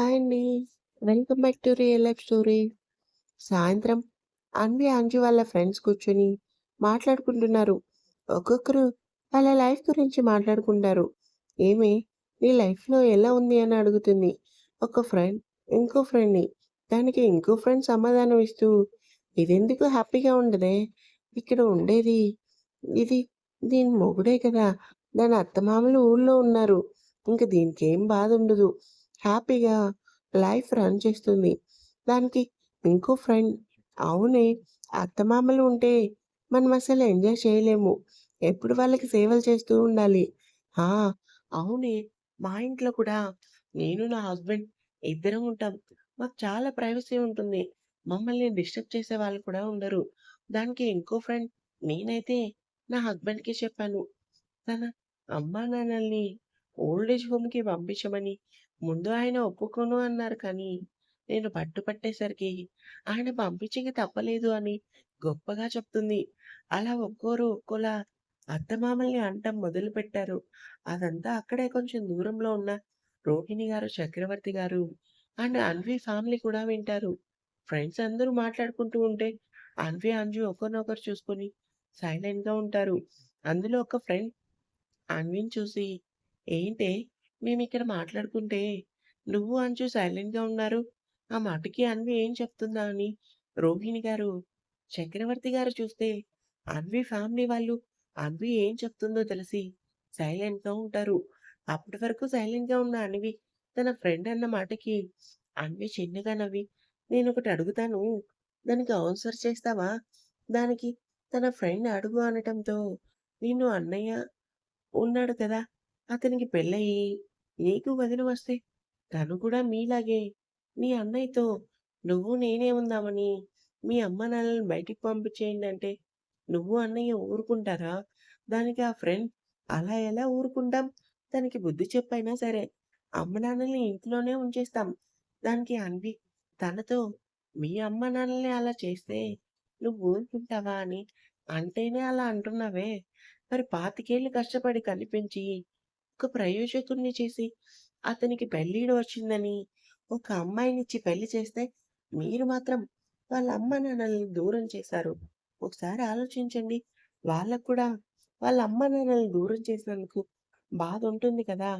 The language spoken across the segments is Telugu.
హాయ్ అండి. Welcome back to real life story. సాయంత్రం అన్వి, అంజు వాళ్ళ ఫ్రెండ్స్ కూర్చొని మాట్లాడుకుంటున్నారు. ఒక్కొక్కరు వాళ్ళ లైఫ్ గురించి మాట్లాడుకుంటారు. ఏమి నీ లైఫ్‌లో ఎలా ఉంది?" అని అడుగుతుంది. ఒక ఫ్రెండ్ ఇంకో ఫ్రెండ్‌ని. దానికి ఇంకో ఫ్రెండ్ సమాధానం ఇస్తూ, "ఇదెందుకు హ్యాపీగా ఉండదే? ఇక్కడ ఉండేది ఇది దీని మొగుడే కదా! దాని అత్తమామలు ఊళ్ళో ఉన్నారు. ఇంక దీనికేం బాధుండదు. హ్యాపీగా లైఫ్ రన్ చేస్తుంది." దానికి ఇంకో ఫ్రెండ్, "అవునే అత్తమామలు ఉంటే మనం అసలు ఎంజాయ్ చేయలేము. ఎప్పుడు వాళ్ళకి సేవలు చేస్తూ ఉండాలి." అవునే మా ఇంట్లో కూడా నేను, నా హస్బెండ్ ఇద్దరం ఉంటాం. మాకు చాలా ప్రైవసీ ఉంటుంది. మమ్మల్ని డిస్టర్బ్ చేసే వాళ్ళు కూడా ఉండరు." దానికి ఇంకో ఫ్రెండ్, "నేనైతే నా హస్బెండ్‌కి చెప్పాను. తన అమ్మానాన్నల్ని నాన్నల్ని ఏజ్ హోమ్‌కి పంపించమని. ముందు ఆయన ఒప్పుకోను అన్నారు కానీ, నేను పట్టుపట్టేసరికి ఆయన పంపించక తప్పలేదు" అని గొప్పగా చెప్తుంది. అలా ఒక్కోరు ఒక్కోలా అత్తమామల్ని అంటం మొదలుపెట్టారు. అదంతా అక్కడే కొంచెం దూరంలో ఉన్న రోహిణి గారు, చక్రవర్తి గారు అండ్ అన్వి ఫ్యామిలీ కూడా వింటారు. ఫ్రెండ్స్ అందరూ మాట్లాడుకుంటూ ఉంటే అన్వి, అంజు ఒకరినొకరు చూసుకొని సైలెంట్‌గా ఉంటారు. అందులో ఒక ఫ్రెండ్ అన్విని చూసి, "ఏంటే మేమిక్కడ మాట్లాడుకుంటే నువ్వు, అంచు సైలెంట్‌గా ఉన్నారు. ఆ మాటకి అన్వి ఏం చెప్తుందా?" అని రోహిణి గారు, చక్రవర్తి గారు చూస్తే అన్వి ఫ్యామిలీ వాళ్ళు అన్వి ఏం చెప్తుందో తెలిసి సైలెంట్‌గా ఉంటారు. అప్పటి వరకు సైలెంట్‌గా ఉన్న అన్వి తన ఫ్రెండ్ అన్న మాటకి అన్వి చిన్నగా నవ్వి, ఒకటి అడుగుతాను. దానికి ఆన్సర్ చేస్తావా?" దానికి తన ఫ్రెండ్ అడుగు అనటంతో, "నిన్ను అన్నయ్య ఉన్నాడు కదా! అతనికి పెళ్ళయ్యి నీకు వదిన వస్తే తను కూడా మీలాగే నీ అన్నయ్యతో నువ్వు నేనే ఉందామని మీ అమ్మానాన్నలని బయటికి పంపించేయండి అంటే నువ్వు అన్నయ్య ఊరుకుంటారా?" దానికి ఆ ఫ్రెండ్, "అలా ఎలా ఊరుకుంటాం? దానికి బుద్ధి చెప్పైనా సరే అమ్మానాన్నల్ని ఇంట్లోనే ఉంచేస్తాం." దానికి అన్వి, "తనతో మీ అమ్మానాన్నలే అలా చేస్తే నువ్వు ఊరుకుంటావా?" అని. "అంటేనే అలా అంటున్నావే. మరి పాతికేళ్ళు కష్టపడి కనిపించి ఒక ప్రయోజకుడిని చేసి అతనికి పెళ్ళీడు వచ్చిందని ఒక అమ్మాయినిచ్చి పెళ్ళి చేస్తే మీరు మాత్రం వాళ్ళ అమ్మానాన్నల్ని దూరం చేశారు. ఒకసారి ఆలోచించండి. వాళ్ళకు కూడా వాళ్ళ అమ్మ నాన్నల్ని దూరం చేసినందుకు బాధ ఉంటుంది కదా!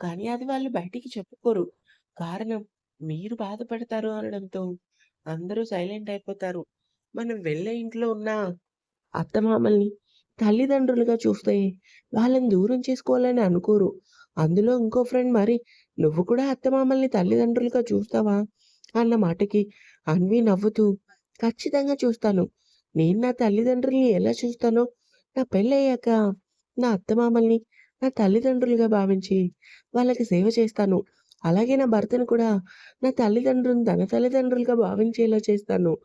కానీ అది వాళ్ళు బయటికి చెప్పుకోరు. కారణం మీరు బాధపడతారు" అనడంతో అందరూ సైలెంట్ అయిపోతారు. మనం వెళ్ళే ఇంట్లో ఉన్న అత్తమామల్ని తల్లిదండ్రులుగా చూస్తే వాళ్ళని దూరం చేసుకోవాలని అనుకోరు. అందులో ఇంకో ఫ్రెండ్, "మరి నువ్వు కూడా అత్తమామల్ని తల్లిదండ్రులుగా చూస్తావా?" అన్న మాటకి అన్వి నవ్వుతూ, "ఖచ్చితంగా చూస్తాను. నేను నా తల్లిదండ్రుల్ని ఎలా చూస్తానో నా పెళ్ళయ్యాక నా అత్తమామల్ని నా తల్లిదండ్రులుగా భావించి వాళ్ళకి సేవ చేస్తాను. అలాగే నా భర్తను కూడా నా తల్లిదండ్రులను తన తల్లిదండ్రులుగా భావించేలా చేస్తాను.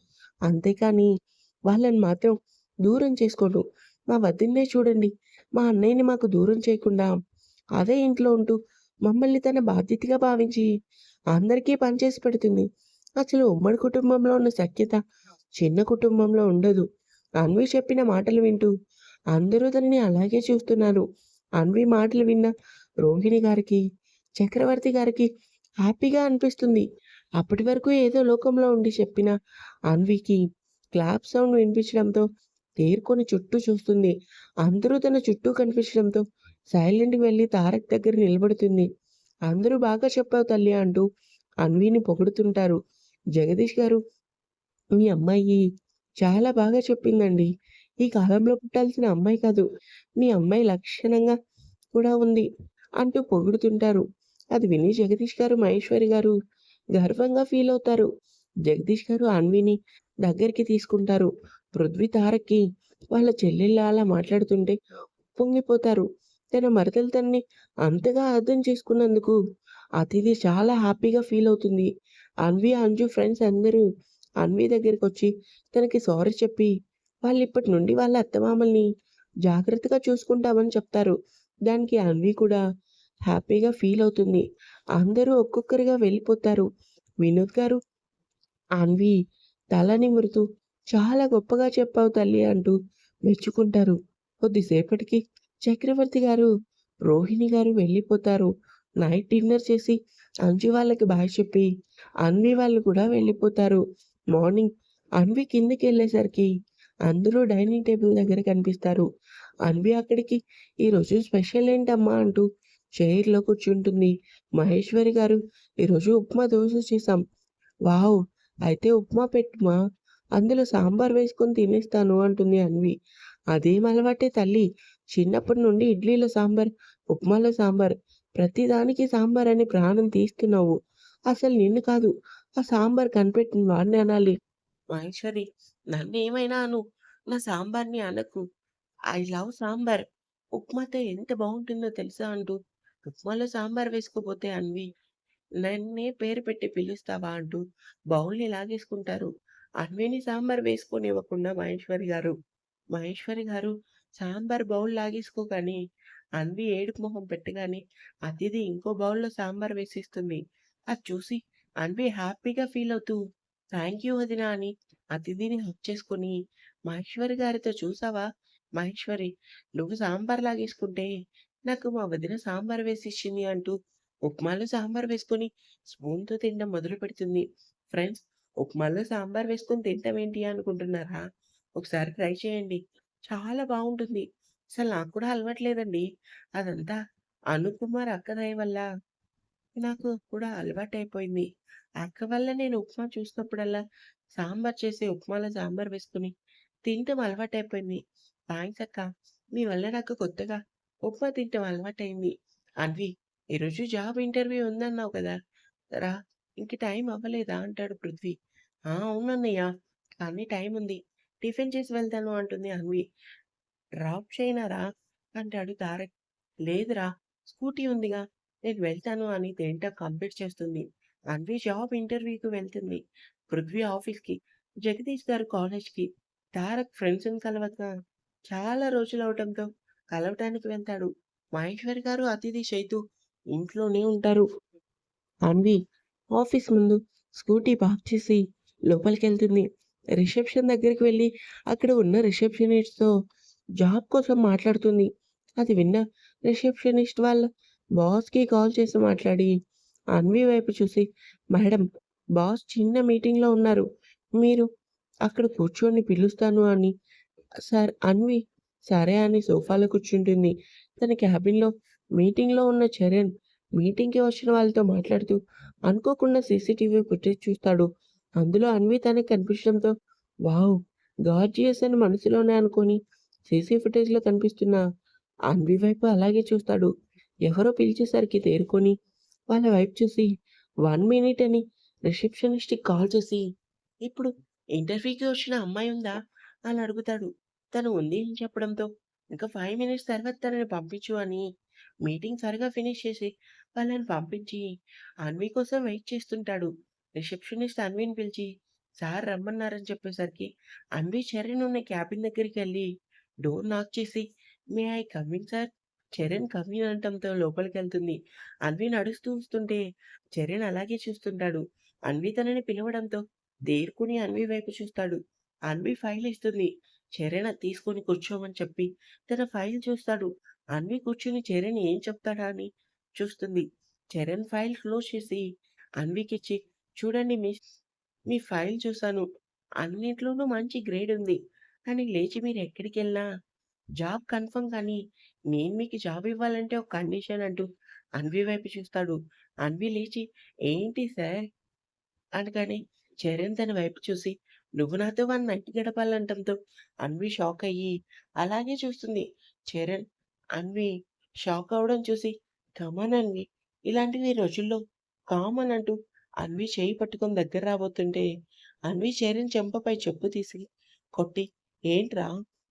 అంతేకాని వాళ్ళని మాత్రం దూరం చేసుకోను. మా వదిన్నే చూడండి. మా అన్నయ్యని మాకు దూరం చేయకుండా అదే ఇంట్లో ఉంటూ మమ్మల్ని తన బాధ్యతగా భావించి అందరికీ పని చేసి పెడుతుంది. అసలు ఉమ్మడి కుటుంబంలో ఉన్న సఖ్యత చిన్న కుటుంబంలో ఉండదు." అన్వి చెప్పిన మాటలు వింటూ అందరూ తనని అలాగే చూస్తున్నారు. అన్వి మాటలు విన్న రోహిణి గారికి, చక్రవర్తి గారికి హ్యాపీగా అనిపిస్తుంది. అప్పటి వరకు ఏదో లోకంలో ఉండి చెప్పిన అన్వికి క్లాప్ సౌండ్ వినిపించడంతో తేరుకొని చుట్టూ చూస్తుంది. అందరూ తన చుట్టూ కనిపించడంతో సైలెంట్ వెళ్ళి తారక్ దగ్గర నిలబడుతుంది. అందరూ "బాగా చెప్పావు తల్లి" అంటూ అన్విని పొగుడుతుంటారు. జగదీష్ గారు, "మీ అమ్మాయి చాలా బాగా చెప్పిందండి. ఈ కాలంలో పుట్టాల్సిన అమ్మాయి కాదు. మీ అమ్మాయి లక్షణంగా కూడా ఉంది" అంటూ పొగుడుతుంటారు. అది విని జగదీష్ గారు, మహేశ్వరి గారు గర్వంగా ఫీల్ అవుతారు. జగదీష్ గారు అన్విని దగ్గరికి తీసుకుంటారు. పృథ్వీ, తారక్‌కి వాళ్ళ చెల్లెళ్ళ అలా మాట్లాడుతుంటే పొంగిపోతారు. తన మరదలు తనని అంతగా అర్థం చేసుకున్నందుకు అతిథి చాలా హ్యాపీగా ఫీల్ అవుతుంది. అన్వి, అంజు ఫ్రెండ్స్ అందరూ అన్వి దగ్గరికి వచ్చి తనకి సారీ చెప్పి వాళ్ళు ఇప్పటి నుండి వాళ్ళ అత్తమామల్ని జాగ్రత్తగా చూసుకుంటామని చెప్తారు. దానికి అన్వి కూడా హ్యాపీగా ఫీల్ అవుతుంది. అందరూ ఒక్కొక్కరిగా వెళ్ళిపోతారు. వినోద్ గారు అన్వి తల నిమురుతూ, "చాలా గొప్పగా చెప్పావు తల్లి" అంటూ మెచ్చుకుంటారు. కొద్దిసేపటికి చక్రవర్తి గారు, రోహిణి గారు వెళ్ళిపోతారు. నైట్ డిన్నర్ చేసి అంజు వాళ్ళకి బాయ్ చెప్పి అన్వి వాళ్ళు కూడా వెళ్ళిపోతారు. మార్నింగ్ అన్వి కిందకి వెళ్ళేసరికి అందరూ డైనింగ్ టేబుల్ దగ్గర కనిపిస్తారు. అన్వి అక్కడికి "ఈరోజు స్పెషల్ ఏంటమ్మా?" అంటూ చైర్‌లో కూర్చుంటుంది. మహేశ్వరి గారు "ఈరోజు ఉప్మా దోశ చేశాం." "వావ్! అయితే ఉప్మా పెట్టుమా, అందులో సాంబార్ వేసుకొని తినేస్తాను" అంటుంది అన్వి. "అదేం అలవాటే తల్లి, చిన్నప్పటి నుండి ఇడ్లీలో సాంబార్, ఉప్మాలో సాంబార్, ప్రతిదానికి సాంబార్ అని ప్రాణం తీస్తున్నావు. అసలు నిన్ను కాదు, ఆ సాంబార్ కనిపెట్టిన వాడిని అనాలి." "మహేశ్వరి నన్నేమైనా అను, నా సాంబార్‌ని అనకు. I love sambar. ఉప్మాతో ఎంత బాగుంటుందో తెలుసా?" అంటూ ఉప్మాలో సాంబార్ వేసుకోపోతే అన్వి నన్నే పేరు పెట్టి పిలుస్తావా? అంటూ బౌల్‌ని లాగేసుకుంటారు. అన్విని సాంబార్ వేసుకోనివ్వకుండా మహేశ్వరి గారు. మహేశ్వరి గారు సాంబార్ బౌల్ లాగేసుకోగానే అన్వి ఏడుపు మొహం పెట్టగానే అతిథి ఇంకో బౌల్‌లో సాంబార్ వేసిస్తుంది. అది చూసి అన్వి హ్యాపీగా ఫీల్ అవుతూ థ్యాంక్ యూ వదిన అని అతిథిని హక్ చేసుకొని మహేశ్వరి గారితో చూసావా మహేశ్వరి నువ్వు సాంబార్ లాగేసుకుంటే నాకు మా వదిన సాంబార్ వేసిచ్చింది అంటూ ఉప్మాలో సాంబార్ వేసుకొని స్పూన్‌తో తినడం మొదలు పెడుతుంది ఫ్రెండ్స్ ఉప్మాలో సాంబార్ వేసుకొని తింటాం ఏంటి అనుకుంటున్నారా? ఒకసారి ట్రై చేయండి. చాలా బాగుంటుంది అసలు నాకు కూడా అలవాట్లేదండి. అదంతా అనుకుమార్ అక్క దయ వల్ల నాకు కూడా అలవాటైపోయింది. అక్క వల్ల నేను ఉప్మా చూసినప్పుడల్లా సాంబార్ చేసి ఉప్మాలో సాంబార్ వేసుకుని తినటం అలవాటైపోయింది. థ్యాంక్స్ అక్క. మీ వల్ల నాకు కొత్తగా ఉప్మా తినటం అలవాటైంది అన్వి ఈరోజు జాబ్ ఇంటర్వ్యూ ఉందన్నావు కదా! రా ఇంక టైం అవ్వలేదా? అంటాడు పృథ్వీ. ఆ! అవునన్నయ్య. కానీ టైం ఉంది. టిఫిన్ చేసి వెళ్తాను అంటుంది అన్వి. డ్రాప్ చేయనారా? అంటాడు తారక్. లేదురా స్కూటీ ఉందిగా నేను వెళ్తాను అని తేంట కంప్లీట్ చేస్తుంది. అన్వి జాబ్ ఇంటర్వ్యూకి వెళ్తుంది. పృథ్వీ ఆఫీస్‌కి, జగదీష్ గారు కాలేజ్‌కి, తారక్ ఫ్రెండ్స్‌ని కలవక చాలా రోజులు అవటంతో కలవటానికి వెళ్తాడు. మహేశ్వరి గారు, అతిథి, చైతు ఇంట్లోనే ఉంటారు. అన్వి ఆఫీస్ ముందు స్కూటీ పార్క్ చేసి లోపలికి వెళ్తుంది రిసెప్షన్ దగ్గరికి వెళ్ళి అక్కడ ఉన్న రిసెప్షనిస్ట్‌తో జాబ్ కోసం మాట్లాడుతుంది. అది విన్న రిసెప్షనిస్ట్ వాళ్ళ బాస్‌కి కాల్ చేసి మాట్లాడి అన్వి వైపు చూసి మేడం బాస్ చిన్న మీటింగ్‌లో ఉన్నారు. మీరు అక్కడ కూర్చొని పిలుస్తాను అని సార్ అన్వి సరే అని సోఫాలో కూర్చుంటుంది. తన క్యాబిన్‌లో మీటింగ్‌లో ఉన్న చరణ్ మీటింగ్‌కి వచ్చిన వాళ్ళతో మాట్లాడుతూ అనుకోకుండా సీసీటీవీ ఫుటేజ్ చూస్తాడు. అందులో అన్వి తనకి కనిపించడంతో వావ్! గార్జియస్ అని మనసులోనే అనుకొని సీసీ ఫుటేజ్‌లో కనిపిస్తున్న అన్వి వైపు అలాగే చూస్తాడు. ఎవరో పిలిచేసరికి తేరుకొని వాళ్ళ వైపు చూసి వన్ మినిట్ అని రిసెప్షనిస్ట్‌కి కాల్ చేసి ఇప్పుడు ఇంటర్వ్యూకి వచ్చిన అమ్మాయి ఉందా? అని అడుగుతాడు. తను ఉంది అని చెప్పడంతో ఇంకా ఫైవ్ మినిట్స్ తర్వాత తనని పంపించు అని మీటింగ్ సరిగా ఫినిష్ చేసి వాళ్ళని పంపించి అన్వి కోసం వెయిట్ చేస్తుంటాడు. రిసెప్షనిస్ట్ అన్విని పిలిచి సార్ రమ్మన్నారని చెప్పేసరికి అన్వి చరణ్ ఉన్న క్యాబిన్ దగ్గరికి వెళ్ళి డోర్ నాక్ చేసి may I come sir? Charan come అనటంతో లోపలికి వెళ్తుంది అన్వి నడుస్తూ వస్తుంటే చరణ్ అలాగే చూస్తుంటాడు. అన్వి తనని పిలవడంతో దేర్కుని అన్వి వైపు చూస్తాడు. అన్వి ఫైల్ ఇస్తుంది. చరణ్ తీసుకొని కూర్చోమని చెప్పి తన ఫైల్ చూస్తాడు. అన్వి కూర్చుని చరణ్ ఏం చెప్తాడా అని చూస్తుంది. చరణ్ ఫైల్ క్లోజ్ చేసి అన్వికిచ్చి చూడండి మిస్ మీ ఫైల్ చూశాను అన్నిట్లోనూ మంచి గ్రేడ్ ఉంది. కానీ లేచి మీరు ఎక్కడికెళ్ళినా జాబ్ కన్ఫర్మ్ కానీ నేను మీకు జాబ్ ఇవ్వాలంటే ఒక కండిషన్ అంటూ అన్వి వైపు చూస్తాడు. అన్వి లేచి ఏంటి సార్? అనగానే చరణ్ తన వైపు చూసి నువ్వు నాతో వన్ నైట్ గడపాలంటంతో అన్వి షాక్ అయ్యి అలాగే చూస్తుంది. చరణ్, అన్వి షాక్ అవ్వడం చూసి కామన్ అన్వి ఇలాంటివి రోజుల్లో కామన్ అంటూ అన్వి చేయి పట్టుకొని దగ్గర రాబోతుంటే అన్వి చరణ్ చెంపపై చెప్పు తీసి కొట్టి ఏంట్రా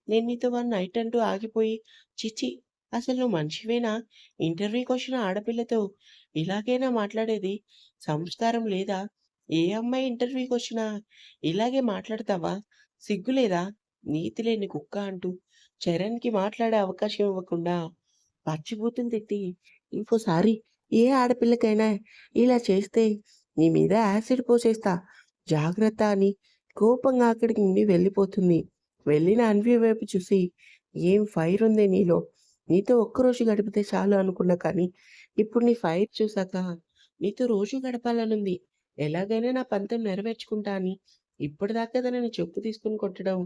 నేను నీతో వన్ నైట్ అంటూ ఆగిపోయి ఛీ! అసలు నువ్వు మనిషివేనా? ఇంటర్వ్యూకొచ్చిన ఆడపిల్లతో ఇలాగైనా మాట్లాడేది? సంస్కారం లేదా? ఏ అమ్మాయి ఇంటర్వ్యూకొచ్చినా ఇలాగే మాట్లాడతావా? సిగ్గు లేదా? నీతి లేని కుక్క అంటూ చరణ్‌కి మాట్లాడే అవకాశం ఇవ్వకుండా పచ్చిబూతులు తిట్టి ఇంకోసారి ఏ ఆడపిల్లకైనా ఇలా చేస్తే నీ మీద యాసిడ్ పోసేస్తా జాగ్రత్త అని కోపంగా అక్కడికి నుండి వెళ్ళిపోతుంది. వెళ్ళిన అన్వి వైపు చూసి ఏం ఫైర్ ఉంది నీలో? నీతో ఒక్కరోజు గడిపితే చాలు అనుకున్నా కానీ ఇప్పుడు నీ ఫైర్ చూసాక నీతో రోజు గడపాలనుంది. ఎలాగైనా నా పంతం నెరవేర్చుకుంటా అని ఇప్పటిదాకా తనని చెప్పు తీసుకొని కొట్టడం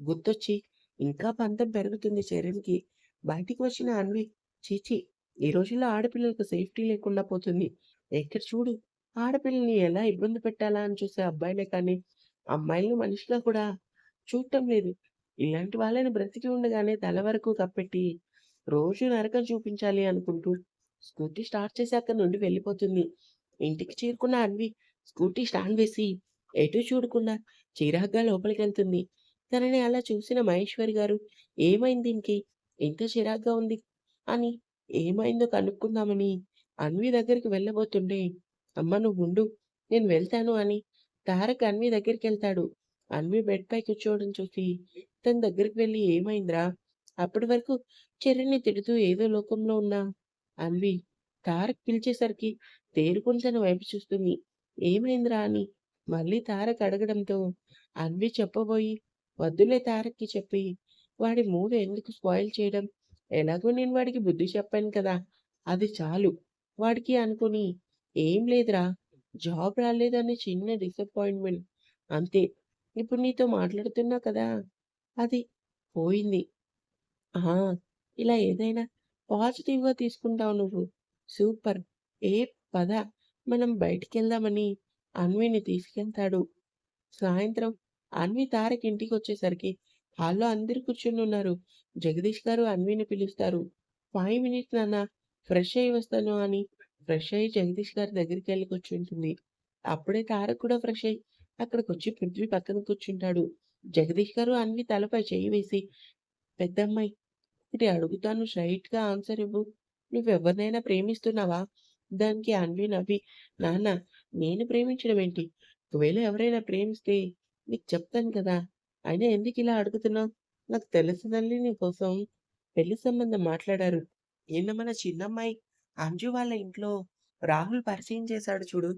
గుర్తొచ్చి ఇంకా పంతం పెరుగుతుంది చరణ్‌కి. బయటికి వచ్చిన అన్వి ఛీ! ఈ రోజుల్లో ఆడపిల్లలకు సేఫ్టీ లేకుండా పోతుంది. ఎక్కడ చూడు ఆడపిల్లల్ని ఎలా ఇబ్బంది పెట్టాలా అని చూసే అబ్బాయిలే కానీ, అమ్మాయిలను మనిషిగా కూడా చూడటం లేదు. ఇలాంటి వాళ్ళని బ్రతికి ఉండగానే తల వరకు కప్పెట్టి, రోజు నరకం చూపించాలి అనుకుంటూ స్కూటీ స్టార్ట్ చేసి అక్కడి నుండి వెళ్ళిపోతుంది. ఇంటికి చేరుకున్న అన్వి స్కూటీ స్టాండ్ వేసి ఎటు చూడకుండా చిరాగ్గా లోపలికి వెళ్తుంది తనని అలా చూసిన మహేశ్వరి గారు "ఏమైంది దీనికి? ఇంత చిరాగ్గా ఉంది" అని ఏమైందో కనుక్కుందామని అన్వి దగ్గరికి వెళ్ళబోతుండే "అమ్మ నువ్వుండు నేను వెళ్తాను" అని తారక్ అన్వి దగ్గరికి వెళ్తాడు అన్వి బెడ్ పై కూర్చోవడం చూసి తన దగ్గరికి వెళ్ళి "ఏమైందిరా?" అప్పటి వరకు చెర్రిని తిడుతూ ఏదో లోకంలో ఉన్నా అన్వి తారక్ పిలిచేసరికి తేరుకొని తన వైపు చూస్తుంది. "ఏమైందిరా?" అని మళ్ళీ తారక్ అడగడంతో అన్వి చెప్పబోయి "వద్దులే తారక్‌కి చెప్పి వాడి మూడు ఎందుకు స్పాయిల్ చేయడం? ఎలాగో నేను వాడికి బుద్ధి చెప్పాను కదా! అది చాలు వాడికి" అనుకుని "ఏం లేదురా జాబ్ రాలేదని చిన్న డిసప్పాయింట్‌మెంట్ అంతే. ఇప్పుడు నీతో మాట్లాడుతున్నా కదా! అది పోయింది. ఆ! ఇలా ఏదైనా పాజిటివ్‌గా తీసుకుంటావు నువ్వు. సూపర్! ఏ పద మనం బయటికి వెళ్దామని అన్విని తీసుకెళ్తాడు. సాయంత్రం అన్వి తారక్ ఇంటికొచ్చేసరికి హాల్‌లో అందరు కూర్చుని ఉన్నారు జగదీష్ గారు అన్విని పిలుస్తారు. ఫైవ్ మినిట్స్ నాన్న ఫ్రెష్ అయ్యి వస్తాను" అని ఫ్రెష్ అయ్యి జగదీష్ గారి దగ్గరికి వెళ్ళి కూర్చుంటుంది. అప్పుడే తారక్ కూడా ఫ్రెష్ అయ్యి అక్కడికి వచ్చి పృథ్వీ పక్కన కూర్చుంటాడు. జగదీష్ గారు అన్వి తలపై చేయి వేసి "పెద్దమ్మాయి ఒకటి అడుగుతాను గా ఆన్సర్ ఇవ్వు. నువ్వెవరినైనా ప్రేమిస్తున్నావా?" దానికి అన్వి నవ్వి "నాన్న నేను ప్రేమించడం ఏంటి? ఒకవేళ ఎవరైనా ప్రేమిస్తే నీకు చెప్తాను కదా! అయినా ఎందుకు ఇలా అడుగుతున్నావు? నాకు తెలుసు తల్లి నీకోసం పెళ్ళి సంబంధం మాట్లాడారు. నిన్న మన చిన్నమ్మాయి అంజు వాళ్ళ ఇంట్లో రాహుల్ పరిచయం చేశాడు చూడు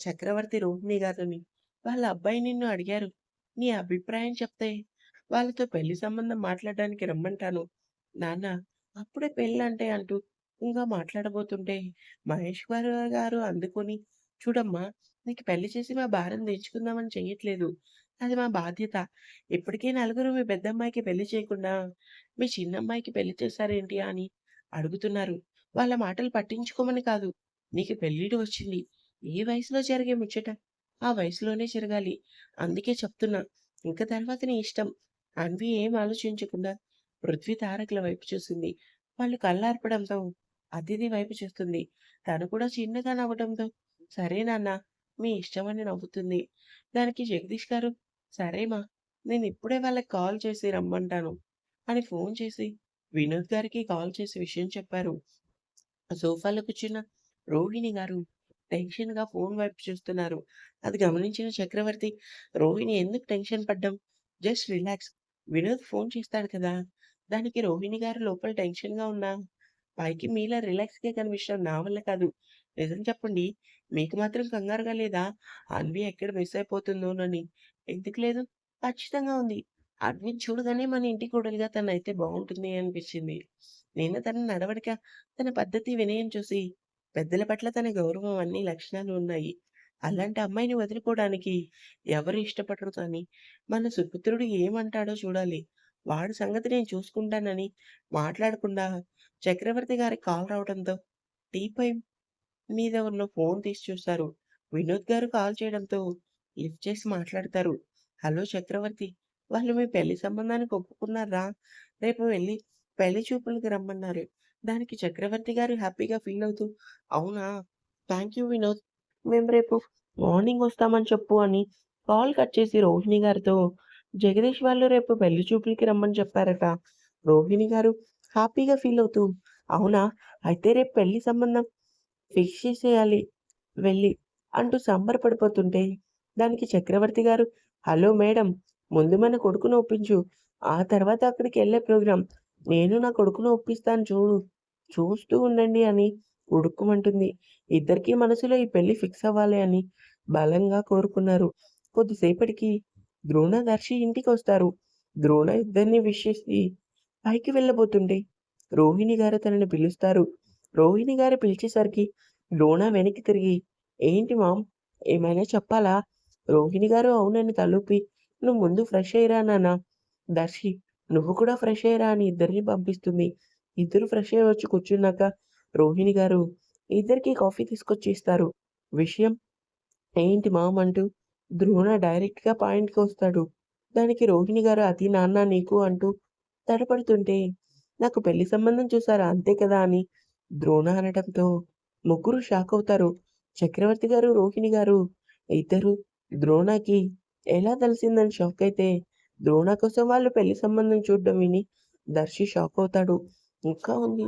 చక్రవర్తి రోహిణి గారిని. వాళ్ళ అబ్బాయి నిన్ను అడిగారు. నీ అభిప్రాయం చెప్తే వాళ్ళతో పెళ్ళి సంబంధం మాట్లాడడానికి రమ్మంటాను. నాన్న అప్పుడే పెళ్ళి అంటే అంటూ ఇంకా మాట్లాడబోతుంటే మహేష్ గారు అందుకొని చూడమ్మా నీకు పెళ్ళి చేసి మా భారం తెచ్చుకుందామని చెయ్యట్లేదు. అది మా బాధ్యత. ఇప్పటికే నలుగురు మీ పెద్దమ్మాయికి పెళ్ళి చేయకుండా మీ చిన్నమ్మాయికి పెళ్ళి చేశారేంటి అని అడుగుతున్నారు. వాళ్ళ మాటలు పట్టించుకోమని కాదు. నీకు పెళ్ళిడు వచ్చింది. ఏ వయసులో జరిగే ముచ్చట ఆ వయసులోనే జరగాలి. అందుకే చెప్తున్నా. ఇంక తర్వాత నీ ఇష్టం. అన్వి ఏం ఆలోచించకుండా పృథ్వీ తారకుల వైపు చూసింది. వాళ్ళు కళ్ళార్పడంతో అతిథి వైపు చూస్తుంది. తను కూడా చిన్నగా నవ్వడంతో "సరే నాన్న మీ ఇష్టమని" నవ్వుతుంది. దానికి జగదీష్ గారు "సరే నేను ఇప్పుడే వాళ్ళకి కాల్ చేసి రమ్మంటాను" అని ఫోన్ చేసి వినోద్ గారికి కాల్ చేసి విషయం చెప్పారు. సోఫాలో కూర్చున్న రోహిణి గారు టెన్షన్‌గా ఫోన్ వైపు చూస్తున్నారు. అది గమనించిన చక్రవర్తి "రోహిణి ఎందుకు టెన్షన్ పడ్డం? Just relax. వినోద్ ఫోన్ చేస్తాడు కదా!" దానికి రోహిణి గారు లోపల టెన్షన్‌గా ఉన్నా పైకి మీలా రిలాక్స్‌గా కనిపించడం నా వల్ల కాదు. నిజం చెప్పండి మీకు మాత్రం కంగారుగా లేదా? అన్వి ఎక్కడ మిస్ అయిపోతుందోనని. ఎందుకు లేదు? ఖచ్చితంగా ఉంది. అడ్మిట్ చూడగానే మన ఇంటి కోడలుగా అయితే బాగుంటుంది అనిపించింది. నేను తన నడవడిక, తన పద్ధతి, వినయం చూసి పెద్దల పట్ల తన గౌరవం అన్ని లక్షణాలు ఉన్నాయి. అలాంటి అమ్మాయిని వదులుకోవడానికి ఎవరు ఇష్టపడరు కానీ మన సుపుత్రుడు ఏమంటాడో చూడాలి. వాడి సంగతి నేను చూసుకుంటానని మాట్లాడకుండా చక్రవర్తి గారికి కాల్ రావడంతో టీపై మీద ఉన్న ఫోన్ తీసి చూస్తారు. వినోద్ గారు కాల్ చేయడంతో లిఫ్ట్ చేసి మాట్లాడతారు. "హలో చక్రవర్తి వాళ్ళు మీ పెళ్ళి సంబంధానికి ఒప్పుకున్నార్రా. రేపు వెళ్ళి పెళ్ళి చూపులకి రమ్మన్నారు." దానికి చక్రవర్తి గారు హ్యాపీగా ఫీల్ అవుతూ "అవునా! Thank you Vinod. మేము రేపు మార్నింగ్ వస్తామని చెప్పు" అని కాల్ కట్ చేసి రోహిణి గారితో "జగదీష్ వాళ్ళు రేపు పెళ్ళి చూపులకి రమ్మని చెప్పారట." రోహిణి గారు హ్యాపీగా ఫీల్ అవుతూ "అవునా! అయితే రేపు పెళ్ళి సంబంధం ఫిక్స్ చేసేయాలి వెళ్ళి అంటూ సంబరపడిపోతుంటే దానికి చక్రవర్తి గారు "హలో మేడం ముందు మన కొడుకుని ఒప్పించు. ఆ తర్వాత అక్కడికి వెళ్ళే ప్రోగ్రాం. నేను నా కొడుకుని ఒప్పిస్తాను చూడు. చూస్తూ ఉండండి" అని ఉడుక్కుమంటుంది. ఇద్దరికీ మనసులో ఈ పెళ్ళి ఫిక్స్ అవ్వాలి అని బలంగా కోరుకున్నారు. కొద్దిసేపటికి ద్రోణ, దర్శి ఇంటికొస్తారు. ద్రోణ ఇద్దరిని విష్ చేసి పైకి వెళ్ళబోతుండే రోహిణి గారు తనని పిలుస్తారు. రోహిణి గారు పిలిచేసరికి ద్రోణ వెనక్కి తిరిగి ఏంటి మామ్ ఏమైనా చెప్పాలా రోహిణి గారు అవునని తలుపి. నువ్వు ముందు ఫ్రెష్ అయ్యిరా నాన్న. దర్శి నువ్వు కూడా ఫ్రెష్ అయ్యిరా అని ఇద్దరిని పంపిస్తుంది. ఇద్దరు ఫ్రెష్ అయ్యి వచ్చి కూర్చున్నాక రోహిణి గారు ఇద్దరికి కాఫీ తీసుకొచ్చి ఇస్తారు విషయం ఏంటి మామంటూ అంటూ ద్రోణ డైరెక్ట్గా పాయింట్కి వస్తాడు. దానికి రోహిణి గారు అది నాన్న నీకు అంటూ తడపడుతుంటే నాకు పెళ్ళి సంబంధం చూసారా? అంతే కదా అని ద్రోణ అనడంతో ముగ్గురు షాక్ అవుతారు. చక్రవర్తి గారు రోహిణి గారు ఇద్దరు ద్రోణకి ఎలా తెలిసిందని షాక్ అయితే ద్రోణ కోసం వాళ్ళు పెళ్ళి సంబంధం చూడడం విని దర్శి షాక్ అవుతాడు. ఇంకా ఉంది.